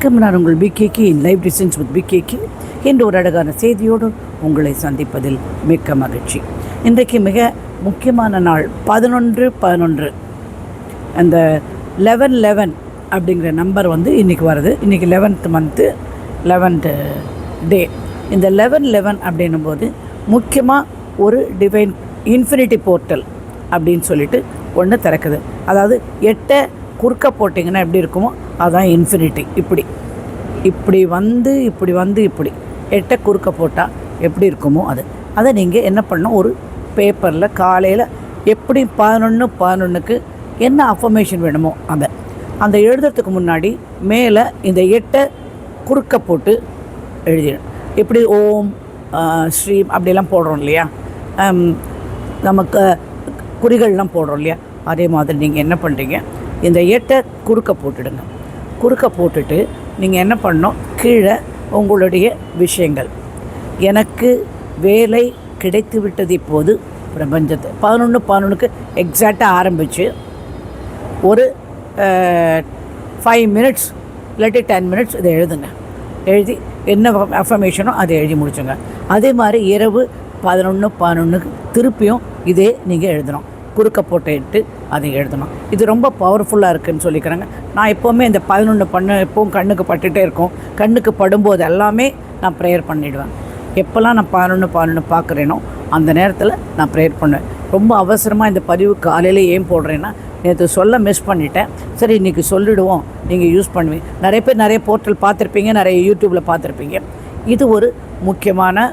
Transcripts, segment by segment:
வணக்கம். நான் உங்கள் பிகேகி இன் லைவ் டிசன்ஸ் வித் பிகேகி இன்று ஒரு அழகான செய்தியோடு உங்களை சந்திப்பதில் மிக்க மகிழ்ச்சி. இன்றைக்கு மிக முக்கியமான நாள் பதினொன்று பதினொன்று. அந்த லெவன் லெவன் அப்படிங்கிற நம்பர் வந்து இன்றைக்கி வருது. இன்றைக்கி லெவன்த் மந்த்து லெவன்த்து டே இந்த லெவன் லெவன் அப்படின்னும் போது முக்கியமாக ஒரு டிவைன் இன்ஃபினிட்டி போர்ட்டல் அப்படின்னு சொல்லிட்டு ஒன்று திறக்குது. அதாவது எட்டை குறுக்க போட்டிங்கன்னா எப்படி இருக்குமோ அதுதான் இன்ஃபினிட்டி இப்படி. இப்படி வந்து இப்படி வந்து இப்படி. எட்டை குறுக்க போட்டால் எப்படி இருக்குமோ அது. அதை நீங்கள் என்ன பண்ணணும்? ஒரு பேப்பரில் காலையில் எப்படி பதினொன்று பதினொன்றுக்கு என்ன அஃபர்மேஷன் வேணுமோ அதை. அந்த எழுதுறதுக்கு முன்னாடி மேலே இந்த எட்டை குறுக்க போட்டு எழுதிடும் இப்படி ஓம் ஸ்ரீம் அப்படிலாம் போடுறோம் இல்லையா? நமக்கு குறிகள்லாம் போடுறோம் இல்லையா? அதே மாதிரி நீங்கள் என்ன பண்ணுறீங்க இந்த எட்டை குறுக்க போட்டுடுங்க. குறுக்க போட்டுட்டு நீங்கள் என்ன பண்ணணும்? கீழே உங்களுடைய விஷயங்கள். எனக்கு வேலை கிடைத்து விட்டது இப்போது பிரபஞ்சத்தை. பதினொன்று பதினொன்றுக்கு எக்ஸாக்டாக ஆரம்பித்து ஒரு ஃபைவ் மினிட்ஸ் இல்லாட்டி டென் மினிட்ஸ் இதை எழுதுங்க. எழுதி என்ன அஃபர்மேஷனோ அதை எழுதி முடிச்சுங்க. அதே மாதிரி இரவு பதினொன்று பதினொன்றுக்கு திருப்பியும் இதே நீங்கள் எழுதணும். குறுக்க போட்டுட்டு அதை எழுதணும். இது ரொம்ப பவர்ஃபுல்லாக இருக்குதுன்னு சொல்லிக்கிறாங்க. நான் எப்போவுமே இந்த பதினொன்று பண்ண எப்பவும் கண்ணுக்கு பட்டுகிட்டே இருக்கும். கண்ணுக்கு படும்போது எல்லாமே நான் ப்ரேயர் பண்ணிவிடுவேன் எப்போல்லாம் நான் பதினொன்று பதினொன்று பார்க்குறேனோ அந்த நேரத்தில் நான் ப்ரேயர் பண்ணுவேன். ரொம்ப அவசரமாக இந்த பதிவு காலையில் ஏன் போடுறேன்னா நேற்று சொல்ல மிஸ் பண்ணிட்டேன். சரி இன்றைக்கி சொல்லிடுவோம். நீங்கள் யூஸ் பண்ணுவீங்க. நிறைய பேர் நிறைய போர்ட்டல் பார்த்துருப்பீங்க நிறைய யூடியூப்பில் பார்த்துருப்பீங்க. இது ஒரு முக்கியமான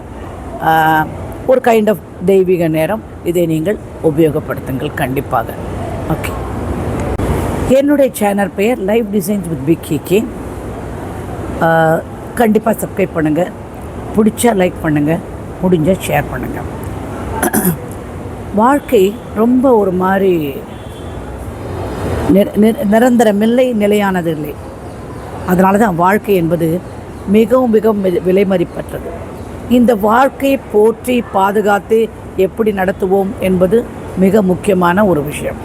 ஒரு கைண்ட் ஆஃப் தெய்வீக நேரம். இதை நீங்கள் உபயோகப்படுத்துங்கள் கண்டிப்பாக. ஓகே என்னுடைய சேனல் பெயர் live designs with big K கண்டிப்பாக சப்ஸ்கிரைப் பண்ணுங்கள் பிடிச்சா லைக் பண்ணுங்கள் முடிஞ்சால் ஷேர் பண்ணுங்கள் வாழ்க்கை ரொம்ப ஒரு மாதிரி நிரந்தரமில்லை நிலையானது இல்லை. அதனால தான் வாழ்க்கை என்பது மிகவும் மிகவும் விலைமதிப்பற்றது இந்த வாழ்க்கையை போற்றி பாதுகாத்து எப்படி நடத்துவோம் என்பது மிக முக்கியமான ஒரு விஷயம்.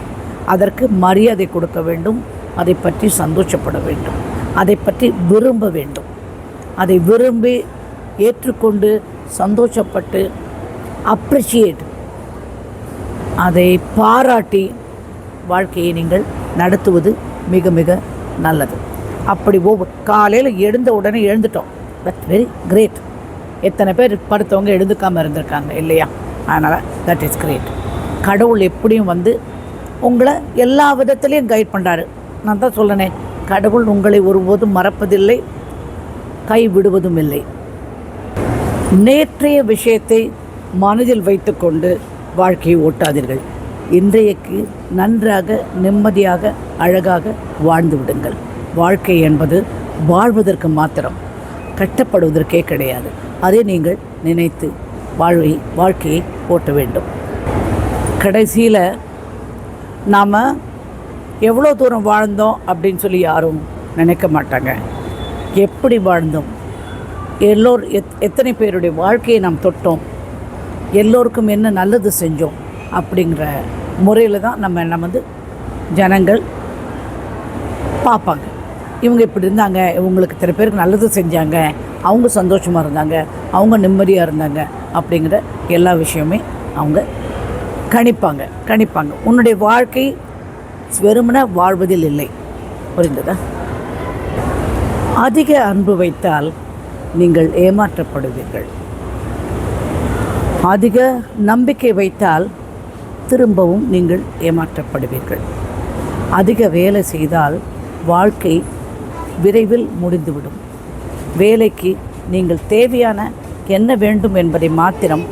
அதற்கு மரியாதை கொடுக்க வேண்டும் அதை பற்றி சந்தோஷப்பட வேண்டும் அதை பற்றி விரும்ப வேண்டும். அதை விரும்பி ஏற்றுக்கொண்டு சந்தோஷப்பட்டு அப்ரிஷியேட் அதை பாராட்டி வாழ்க்கையை நீங்கள் நடத்துவது மிக மிக நல்லது. அப்படி ஒவ்வொரு காலையில் எழுந்த உடனே எழுந்துட்டோம். தட் வெரி கிரேட் எத்தனை பேர் படுத்தவங்க எழுந்துக்காமல் இருந்திருக்காங்க இல்லையா? அதனால் தட் இஸ் கிரேட் கடவுள் எப்படியும் வந்து உங்களை எல்லா விதத்துலேயும் கைட் பண்ணுறாரு நான் தான் சொல்லனே கடவுள் உங்களை ஒருபோதும் மறப்பதில்லை கை விடுவதும் இல்லை. நேற்றைய விஷயத்தை மனதில் வைத்துக்கொண்டு வாழ்க்கையை ஓட்டாதீர்கள். இன்றையக்கு நன்றாக நிம்மதியாக அழகாக வாழ்ந்து விடுங்கள். வாழ்க்கை என்பது வாழ்வதற்கு மாத்திரம். கட்டப்படுவதற்கே கிடையாது. அதை நீங்கள் நினைத்து வாழ்வை வாழ்க்கையை ஓட்ட வேண்டும். கடைசியில் நாம் எவ்வளோ தூரம் வாழ்ந்தோம் அப்படின்னு சொல்லி யாரும் நினைக்க மாட்டாங்க. எப்படி வாழ்ந்தோம்? எல்லோர் எத் எத்தனை பேருடைய வாழ்க்கையை நாம் தொட்டோம்? எல்லோருக்கும் என்ன நல்லது செஞ்சோம்? அப்படிங்கிற முறையில் தான் நம்ம நம்ம வந்து ஜனங்கள் பார்ப்பாங்க. இவங்க இப்படி இருந்தாங்க இவங்களுக்கு இத்தனை பேருக்கு நல்லது செஞ்சாங்க அவங்க சந்தோஷமாக இருந்தாங்க அவங்க நிம்மதியாக இருந்தாங்க அப்படிங்கிற எல்லா விஷயமே அவங்க கணிப்பாங்க கணிப்பாங்க. உன்னுடைய வாழ்க்கை வெறுமனே வாழ்வதில் இல்லை. புரிந்ததா? அதிக அன்பு வைத்தால் நீங்கள் ஏமாற்றப்படுவீர்கள். அதிக நம்பிக்கை வைத்தால் திரும்பவும் நீங்கள் ஏமாற்றப்படுவீர்கள். அதிக வேலை செய்தால் வாழ்க்கை விரைவில் முடிந்துவிடும். வேலைக்கு நீங்கள் தேவையான என்ன வேண்டும் என்பதை மாத்திரம்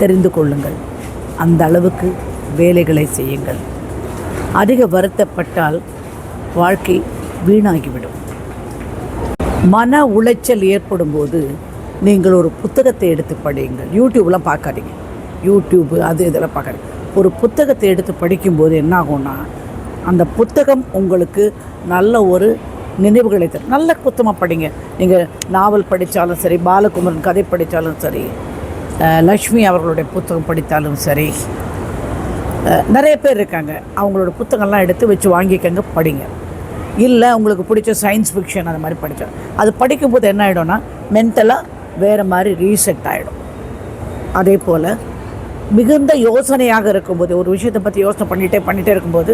தெரிந்து கொள்ளுங்கள். அந்த அளவுக்கு வேலைகளை செய்யுங்கள். அதிக வருத்தப்பட்டால் வாழ்க்கை வீணாகிவிடும். மன உளைச்சல் ஏற்படும் போது நீங்கள் ஒரு புத்தகத்தை எடுத்து படியுங்கள். யூடியூப்லாம் பார்க்காதீங்க. யூடியூப்பு அது இதெல்லாம் பார்க்காதீங்க. ஒரு புத்தகத்தை எடுத்து படிக்கும்போது என்ன ஆகும்னா அந்த புத்தகம் உங்களுக்கு நல்ல ஒரு நினைவுகளை தரும். நல்ல குத்தமாக படிங்க. நீங்கள் நாவல் படித்தாலும் சரி பாலகுமரன் கதை படித்தாலும் சரி லக்ஷ்மி அவர்களுடைய புத்தகம் படித்தாலும் சரி நிறைய பேர் இருக்காங்க. அவங்களோட புத்தகம்லாம் எடுத்து வச்சு வாங்கிக்கங்க படிங்க. இல்லை உங்களுக்கு பிடிச்ச சயின்ஸ் ஃபிக்ஷன் அந்த மாதிரி படித்தோம் அது படிக்கும்போது என்ன ஆகிடும்னா மென்டலாக வேறு மாதிரி ரீசெட் ஆகிடும் அதே போல் மிகுந்த யோசனையாக இருக்கும்போது ஒரு விஷயத்தை பற்றி யோசனை பண்ணிகிட்டே பண்ணிகிட்டே இருக்கும்போது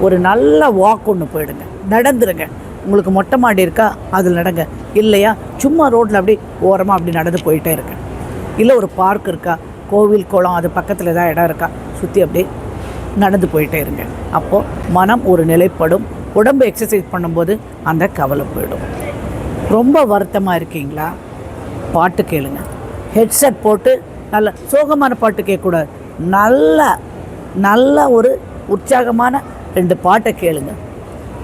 ஒரு நல்ல வாக் ஒன்று போயிடுங்க. நடந்துருங்க. உங்களுக்கு மொட்டை மாடி இருக்கா? அதில் நடங்க. இல்லையா? சும்மா ரோட்டில் அப்படி ஓரமாக அப்படி நடந்து போயிட்டே இருங்க. இல்லை ஒரு பார்க் இருக்கா? கோவில் குளம் அது பக்கத்தில் ஏதாவது இடம் இருக்கா? சுற்றி அப்படியே நடந்து போயிட்டே இருங்க. அப்போது மனம் ஒரு நிலைப்படும். உடம்பு எக்ஸசைஸ் பண்ணும்போது அந்த கவலை போயிடும். ரொம்ப வருத்தமாக இருக்கீங்களா? பாட்டு கேளுங்க. ஹெட்செட் போட்டு நல்ல சோகமான பாட்டு கேட்கக்கூடாது. நல்ல நல்ல ஒரு உற்சாகமான ரெண்டு பாட்டை கேளுங்கள்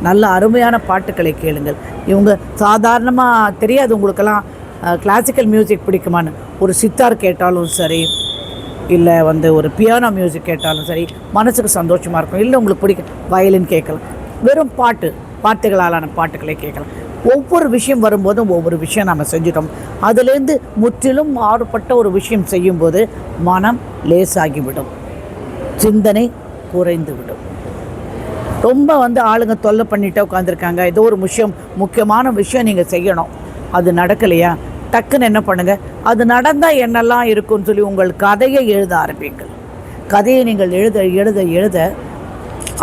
நல்ல அருமையான பாட்டுக்களை கேளுங்கள். இவங்க சாதாரணமாக தெரியாது உங்களுக்கெல்லாம் கிளாசிக்கல் மியூசிக் பிடிக்குமான்னு. ஒரு சித்தார் கேட்டாலும் சரி இல்லை வந்து ஒரு பியானோ மியூசிக் கேட்டாலும் சரி மனசுக்கு சந்தோஷமாக இருக்கும். இல்லை உங்களுக்கு பிடிக்கும் வயலின் கேட்கலாம். வெறும் பாட்டு பாட்டுகளாலான பாட்டுகளை கேட்கலாம். ஒவ்வொரு விஷயம் வரும்போதும் ஒவ்வொரு விஷயம் நம்ம செஞ்சிட்டோம். அதுலேருந்து முற்றிலும் மாறுபட்ட ஒரு விஷயம் செய்யும்போது மனம் லேசாகிவிடும். சிந்தனை குறைந்து விடும் ரொம்ப வந்து ஆளுங்க தொல்லை பண்ணிட்டு உட்காந்துருக்காங்க ஏதோ ஒரு விஷயம் முக்கியமான விஷயம் நீங்கள் செய்யணும். அது நடக்கலையா? டக்குன்னு என்ன பண்ணுங்கள் அது நடந்தால் என்னெல்லாம் இருக்கும்னு சொல்லி உங்கள் கதையை எழுத ஆரம்பிங்கள். கதையை நீங்கள் எழுத எழுத எழுத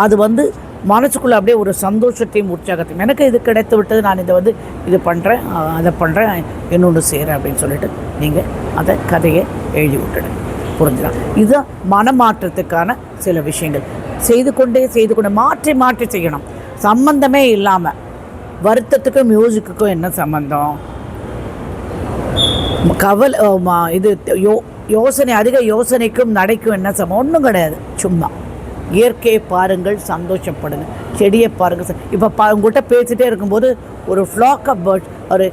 அது வந்து மனசுக்குள்ளே அப்படியே ஒரு சந்தோஷத்தையும் உற்சாகத்தையும் எனக்கு இது கிடைத்து விட்டது நான் இதை வந்து இது பண்ணுறேன் அதை பண்ணுறேன் இன்னொன்று செய்கிறேன் அப்படின்னு சொல்லிட்டு நீங்கள் அதை கதையை எழுதி விட்டுடுங்க. புரிஞ்சுக்கலாம் இதுதான் மனமாற்றத்துக்கான சில விஷயங்கள். செய்து கொண்டே செய்து கொண்டு மாற்றி மாற்றி செய்யணும். சம்பந்தமே இல்லாமல் வருத்தத்துக்கும் மியூசிக்குக்கும் என்ன சம்பந்தம்? கவல் இது யோ யோசனை அதிக யோசனைக்கும் நடைக்கும் என்ன சமம் ஒன்றும் கிடையாது. சும்மா. இயற்கையை பாருங்கள் சந்தோஷப்படுங்க. செடியை பாருங்கள் இப்போ பா உங்கள்கிட்ட பேசிகிட்டே இருக்கும்போது ஒரு ஃப்ளாக் ஆஃப் பேர்ட்ஸ் ஒரு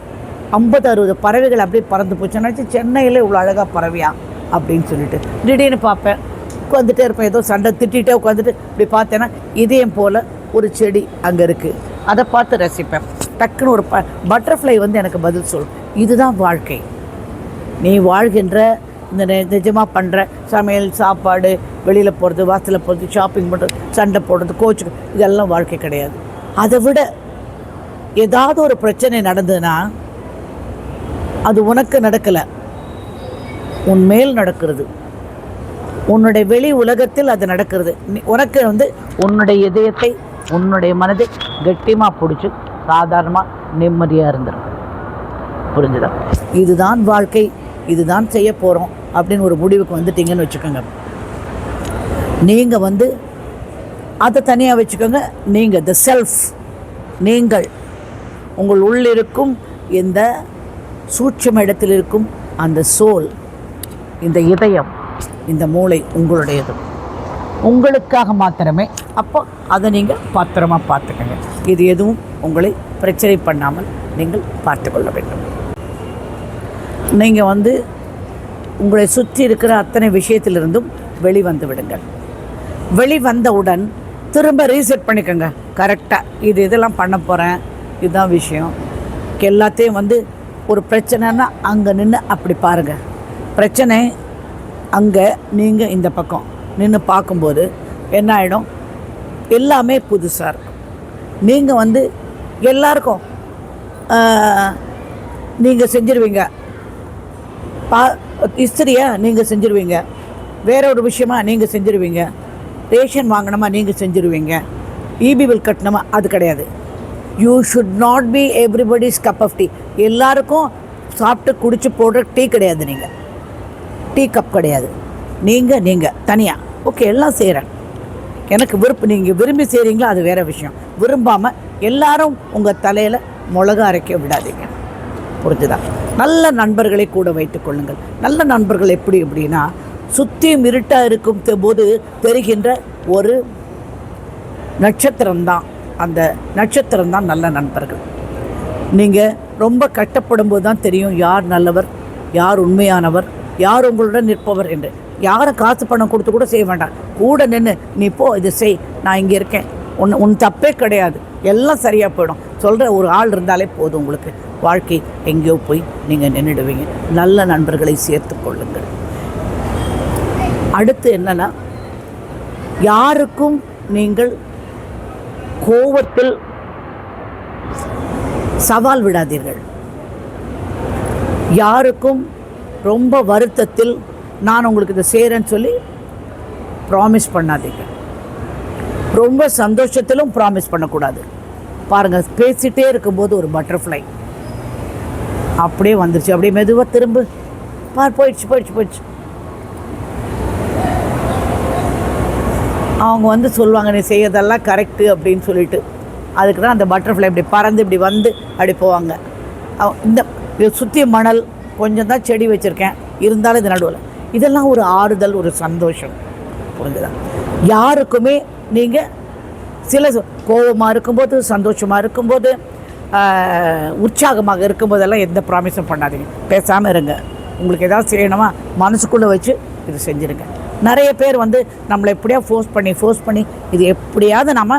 ஐம்பது அறுபது பறவைகள் அப்படியே பறந்து போச்சு சென்னையில் இவ்வளோ அழகாக பறவையா? அப்படின்னு சொல்லிட்டு. திடீர்னு பார்ப்பேன். உட்காந்துட்டே இருப்பேன். ஏதோ சண்டை திட்டிகிட்டே உட்காந்துட்டு இப்படி பார்த்தேன்னா இதயம் போல் ஒரு செடி அங்கே இருக்குது அதை பார்த்து ரசிப்பேன். டக்குன்னு ஒரு ப பட்டர்ஃப்ளை வந்து எனக்கு பதில் சொல்லும். இதுதான் வாழ்க்கை. நீ வாழ்கின்ற இந்த நிஜமாக பண்ணுற சமையல் சாப்பாடு வெளியில் போகிறது வாசலில் போகிறது ஷாப்பிங் பண்ணுறது சண்டை போடுறது கோச்சு இதெல்லாம் வாழ்க்கை கிடையாது. அதை விட ஏதாவது ஒரு பிரச்சனை நடந்ததுன்னா அது உனக்கு நடக்கலை. உன் மேல் நடக்கிறது. உன்னுடைய வெளி உலகத்தில் அது நடக்கிறது. உனக்கு வந்து உன்னுடைய இதயத்தை உன்னுடைய மனதை கெட்டியமாக பிடிச்சி சாதாரணமாக நிம்மதியாக இருந்துடும் புரிஞ்சுதா? இதுதான் வாழ்க்கை இதுதான் செய்ய போகிறோம் அப்படின்னு ஒரு முடிவுக்கு வந்துட்டீங்கன்னு வச்சுக்கோங்க. நீங்கள் வந்து அதை தனியாக வச்சுக்கோங்க. நீங்கள் த செல்ஃப் நீங்கள். உங்கள் உள்ளிருக்கும் இந்த சூட்சம இடத்தில் இருக்கும் அந்த சோல் இந்த இதயம். இந்த மூளை உங்களுடையது. உங்களுக்காக மாத்திரமே. அப்போ அதை நீங்கள் பாத்திரமாக பார்த்துக்கங்க. இது எதுவும் உங்களை பிரச்சனை பண்ணாமல் நீங்கள் பார்த்து கொள்ள வேண்டும். நீங்கள் வந்து உங்களை சுற்றி இருக்கிற அத்தனை விஷயத்திலிருந்தும் வெளிவந்து விடுங்கள். வெளிவந்தவுடன் திரும்ப ரீசெட் பண்ணிக்கோங்க. கரெக்டாக இது இதெல்லாம் பண்ண போகிறேன் இதுதான் விஷயம். எல்லாத்தையும் வந்து ஒரு பிரச்சனைன்னா அங்கே நின்று அப்படி பாருங்கள் பிரச்சனை அங்கே நீங்கள் இந்த பக்கம் நின்று பார்க்கும்போது என்ன ஆகிடும் எல்லாமே புதுசாக இருக்கும். நீங்கள் வந்து எல்லாருக்கும் நீங்கள் செஞ்சுருவீங்க. பா இஸ்திரியை நீங்கள் செஞ்சுருவீங்க. வேற ஒரு விஷயமா நீங்கள் செஞ்சுருவீங்க. ரேஷன் வாங்கினோமா நீங்கள் செஞ்சுருவீங்க. இபி பில் கட்டணுமா? அது கிடையாது. You should not be everybody's cup of tea எல்லாருக்கும் சாப்பிட்டு குடிச்சு போடுற டீ கிடையாது நீங்கள் டீ கப் கிடையாது. நீங்கள் நீங்கள் தனியாக ஓகே எல்லாம் செய்கிறேன் எனக்கு விருப்பம் நீங்கள் விரும்பி செய்கிறீங்களோ அது வேறு விஷயம். விரும்பாமல் எல்லாரும் உங்கள் தலையில் மிளகா அரைக்க விடாதீங்க. புரிஞ்சுதா? நல்ல நண்பர்களை கூட வைத்துக்கொள்ளுங்கள் நல்ல நண்பர்கள் எப்படி அப்படின்னா சுற்றியும் இருட்டாக இருக்கும் போது தெரிகின்ற ஒரு நட்சத்திரம்தான் அந்த நட்சத்திரம்தான் நல்ல நண்பர்கள். நீங்கள் ரொம்ப கஷ்டப்படும் போது தான் தெரியும் யார் நல்லவர் யார் உண்மையானவர் யார் உங்களுடன் நிற்பவர் என்று? யாரும் காசு பணம் கொடுத்து கூட செய்ய வேண்டாம். கூட நின்று நீ போ இது செய். நான் இங்கே இருக்கேன். உன் உன் தப்பே கிடையாது. எல்லாம் சரியாக போயிடும். சொல்கிற ஒரு ஆள் இருந்தாலே போதும் உங்களுக்கு. வாழ்க்கை எங்கேயோ போய் நீங்கள் நின்றுடுவீங்க நல்ல நண்பர்களை சேர்த்து கொள்ளுங்கள். அடுத்து என்னென்னா யாருக்கும் நீங்கள் கோபத்தில் சவால் விடாதீர்கள். யாருக்கும் ரொம்ப வருத்தத்தில் நான் உங்களுக்கு இதை செய்கிறேன்னு சொல்லி ப்ராமிஸ் பண்ணாதீங்க. ரொம்ப சந்தோஷத்திலும் ப்ராமிஸ் பண்ணக்கூடாது. பாருங்கள் பேசிகிட்டே இருக்கும்போது ஒரு பட்டர்ஃப்ளை அப்படியே வந்துருச்சு. அப்படியே மெதுவாக திரும்ப. பார் போயிடுச்சு போயிடுச்சு போயிடுச்சு. அவங்க வந்து சொல்லுவாங்க நீ செய்யறதெல்லாம் கரெக்டு அப்படின்னு சொல்லிட்டு. அதுக்கு தான் அந்த பட்டர்ஃப்ளை இப்படி பறந்து இப்படி வந்து அப்படி போவாங்க. அவ- இந்த சுற்றி மணல் கொஞ்சம் தான் செடி வச்சுருக்கேன். இருந்தாலும் இது நடுவில். இதெல்லாம் ஒரு ஆறுதல் ஒரு சந்தோஷம். புரிஞ்சுதா? யாருக்குமே நீங்கள் சில கோபமாக இருக்கும்போது சந்தோஷமாக இருக்கும்போது உற்சாகமாக இருக்கும்போதெல்லாம் எந்த ப்ராமிஸும் பண்ணாதீங்க. பேசாமல் இருங்க. உங்களுக்கு எதாவது செய்யணுமா மனசுக்குள்ளே வச்சு இது செஞ்சுருங்க. நிறைய பேர் வந்து நம்மளை எப்படியா ஃபோர்ஸ் பண்ணி ஃபோர்ஸ் பண்ணி இது எப்படியாவது நம்ம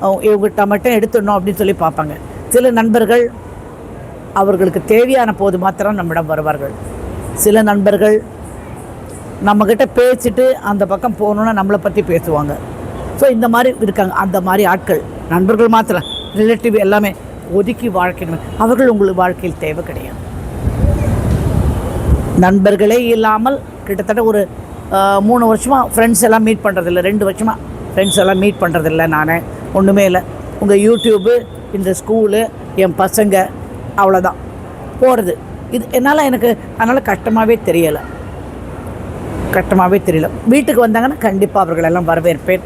அஹ், இவங்ககிட்ட மட்டும் எடுத்துடணும் அப்படின்னு சொல்லி பார்ப்பாங்க. சில நண்பர்கள் அவர்களுக்கு தேவையான போது மாத்திரம் நம்மிடம் வருவார்கள். சில நண்பர்கள் நம்மக்கிட்ட பேசிட்டு அந்த பக்கம் போகணுன்னா நம்மளை பற்றி பேசுவாங்க. ஸோ இந்த மாதிரி இருக்காங்க. அந்த மாதிரி ஆட்கள் நண்பர்கள் மாத்திரம் ரிலேட்டிவ் எல்லாமே ஒதுக்கி வாழ்க்கணும் அவர்கள் உங்களுக்கு வாழ்க்கையில் தேவை கிடையாது. நண்பர்களே இல்லாமல் கிட்டத்தட்ட ஒரு மூணு வருஷமாக ஃப்ரெண்ட்ஸ் எல்லாம் மீட் பண்ணுறதில்ல ரெண்டு வருஷமாக ஃப்ரெண்ட்ஸ் எல்லாம் மீட் பண்ணுறதில்ல நான். ஒன்றுமே இல்லை. உங்கள் யூடியூப்பு இந்த ஸ்கூலு என் பசங்க அவ்வளோதான் போகிறது இது என்னால் எனக்கு அதனால் கஷ்டமாகவே தெரியலை. கஷ்டமாகவே தெரியல. வீட்டுக்கு வந்தாங்கன்னா கண்டிப்பாக அவர்களெல்லாம் வரவேற்பேன்.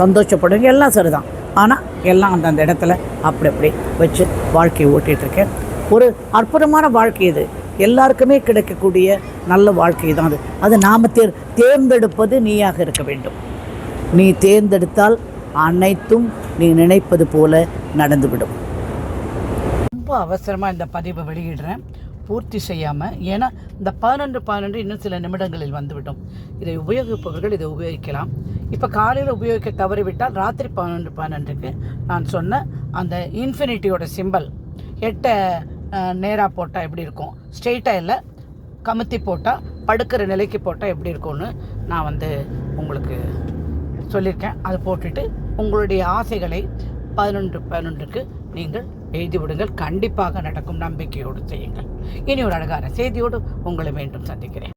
சந்தோஷப்படுவேன் எல்லாம் சரிதான். ஆனால் எல்லாம் அந்தந்த இடத்துல அப்படி அப்படி வச்சு வாழ்க்கையை ஓட்டிகிட்ருக்கேன் ஒரு அற்புதமான வாழ்க்கை இது. எல்லாருக்குமே கிடைக்கக்கூடிய நல்ல வாழ்க்கை தான் அது. அது நாம் தேர் தேர்ந்தெடுப்பது நீயாக இருக்க வேண்டும். நீ தேர்ந்தெடுத்தால் அனைத்தும் நீ நினைப்பது போல நடந்துவிடும். ரொம்ப அவசரமாக இந்த பதிவை வெளியிடுறேன். பூர்த்தி செய்யாமல் ஏன்னா இந்த பதினொன்று பதினொன்று இன்னும் சில நிமிடங்களில் வந்துவிடும். இதை உபயோகிப்பவர்கள் இதை உபயோகிக்கலாம். இப்போ காலையில் உபயோகிக்க தவறிவிட்டால் ராத்திரி பதினொன்று பதினொன்றுக்கு நான் சொன்ன அந்த இன்ஃபினிட்டியோட சிம்பல் எட்டை நேராக போட்டால் எப்படி இருக்கும்? ஸ்ட்ரெயிட்டாக இல்லை கமுத்தி போட்டால் படுக்கிற நிலைக்கு போட்டால் எப்படி இருக்கும்னு நான் வந்து உங்களுக்கு சொல்லியிருக்கேன். அதை போட்டுட்டு உங்களுடைய ஆசைகளை பதினொன்று பதினொன்றுக்கு நீங்கள் எழுதி விடுங்கள். கண்டிப்பாக நடக்கும் நம்பிக்கையோடு செய்யுங்கள். இனி ஒரு அழகான செய்தியோடு உங்களை மீண்டும் சந்திக்கிறேன்.